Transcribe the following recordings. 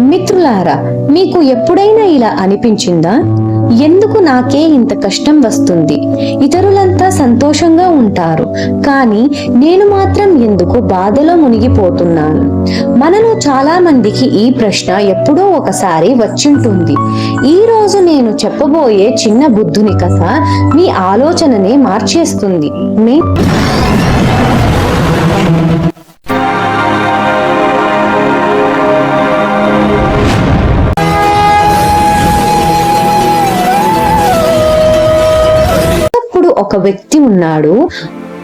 మిత్రులారా మీకు ఎప్పుడైనా ఇలా అనిపించిందా? ఎందుకు నాకే ఇంత కష్టం వస్తుంది? ఇతరులంతా సంతోషంగా ఉంటారు. కానీ నేను మాత్రం ఎందుకు బాధలో మునిగిపోతున్నాను? మనలో చాలా మందికి ఈ ప్రశ్న ఎప్పుడో ఒకసారి వచ్చింటుంది. ఈ రోజు నేను చెప్పబోయే చిన్న బుద్ధుని కథ మీ ఆలోచననే మార్చేస్తుంది. మీ ఒక వ్యక్తి ఉన్నాడు.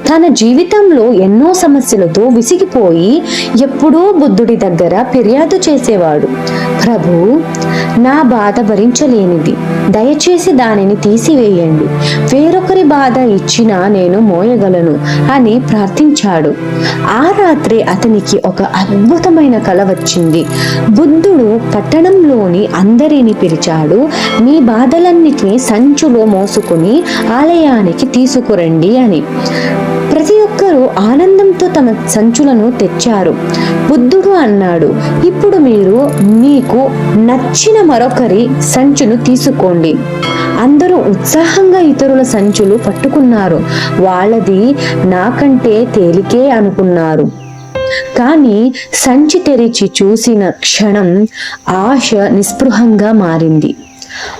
తన జీవితంలో ఎన్నో సమస్యలతో విసిగిపోయి ఎప్పుడూ బుద్ధుడి దగ్గర ఫిర్యాదు చేసేవాడు. ప్రభు నా బాధ భరించలేనిది. దయచేసి దానిని తీసివేయండి. వేరొకరి బాధ ఇచ్చినా నేను మోయగలను అని ప్రార్థించాడు. ఆ రాత్రి అతనికి ఒక అద్భుతమైన కల వచ్చింది. బుద్ధుడు పట్టణంలోని అందరిని పిలిచాడు మీ బాధలన్నిటినీ సంచులో మోసుకుని ఆలయానికి తీసుకురండి అని. ప్రతి ఒక్కరూ ఆనందంతో తమ సంచులను తెచ్చారు. బుద్ధుడు అన్నాడు ఇప్పుడు మీరు మీకు నచ్చిన మరొకరి సంచును తీసుకోండి. అందరూ ఉత్సాహంగా ఇతరుల సంచులు పట్టుకున్నారు. వాళ్ళది నాకంటే తేలికే అనుకున్నారు. కానీ సంచి తెరిచి చూసిన క్షణం ఆశ నిస్పృహంగా మారింది.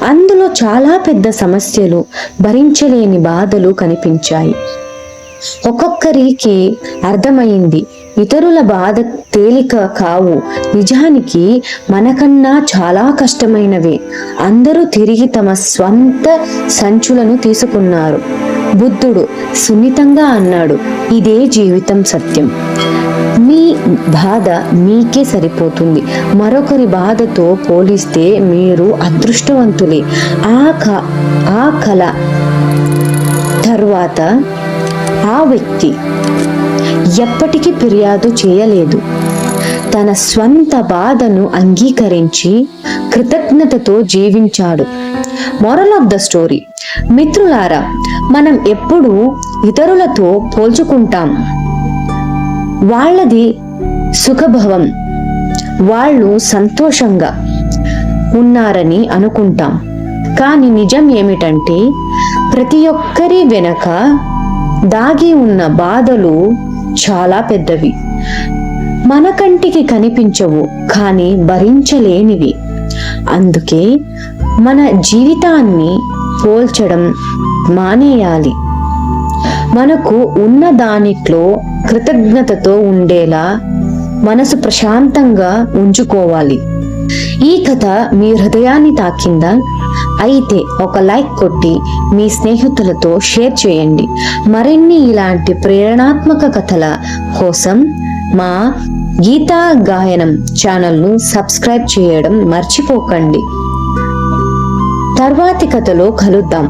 అందులో చాలా పెద్ద సమస్యలు భరించలేని బాధలు కనిపించాయి. ఒక్కొక్కరికి అర్థమైంది. ఇతరుల బాధ తేలిక కావు. నిజానికి మనకన్నా చాలా కష్టమైనవి. అందరూ తిరిగి తమ స్వంత సంచులను తీసుకున్నారు. బుద్ధుడు సున్నితంగా అన్నాడు ఇదే జీవితం సత్యం. మీ బాధ మీకే సరిపోతుంది. మరొకరి బాధతో పోలిస్తే మీరు అదృష్టవంతులే. ఆ క ఆ కళ తర్వాత ఆ వ్యక్తి ఎప్పటికీ ఫిర్యాదు చేయలేదు. తన స్వంత బాధను అంగీకరించి కృతజ్ఞతతో జీవించాడు. మొరల్ ఆఫ్ ద స్టోరీ మిత్రులారా మనం ఎప్పుడూ ఇతరులతో పోల్చుకుంటాం. వాళ్ళది సుఖభవం. వాళ్ళు సంతోషంగా ఉన్నారని అనుకుంటాం. కానీ నిజం ఏమిటంటే ప్రతి ఒక్కరి వెనక దాగి ఉన్న బాధలు చాలా పెద్దవి. మన కంటికి కనిపించవు కానీ భరించలేనివి. అందుకే మన జీవితాన్ని పోల్చడం మానేయాలి. మనకు ఉన్న దానిట్లో కృతజ్ఞతతో ఉండేలా మనసు ప్రశాంతంగా ఉంచుకోవాలి. ఈ కథ మీ హృదయాన్ని తాకిందా? అయితే ఒక లైక్ కొట్టి మీ స్నేహితులతో షేర్ చేయండి. మరిన్ని ఇలాంటి ప్రేరణాత్మక కథల కోసం మా గీతా గాయనం ఛానల్ను సబ్స్క్రైబ్ చేయడం మర్చిపోకండి. తర్వాతి కథలో కలుద్దాం.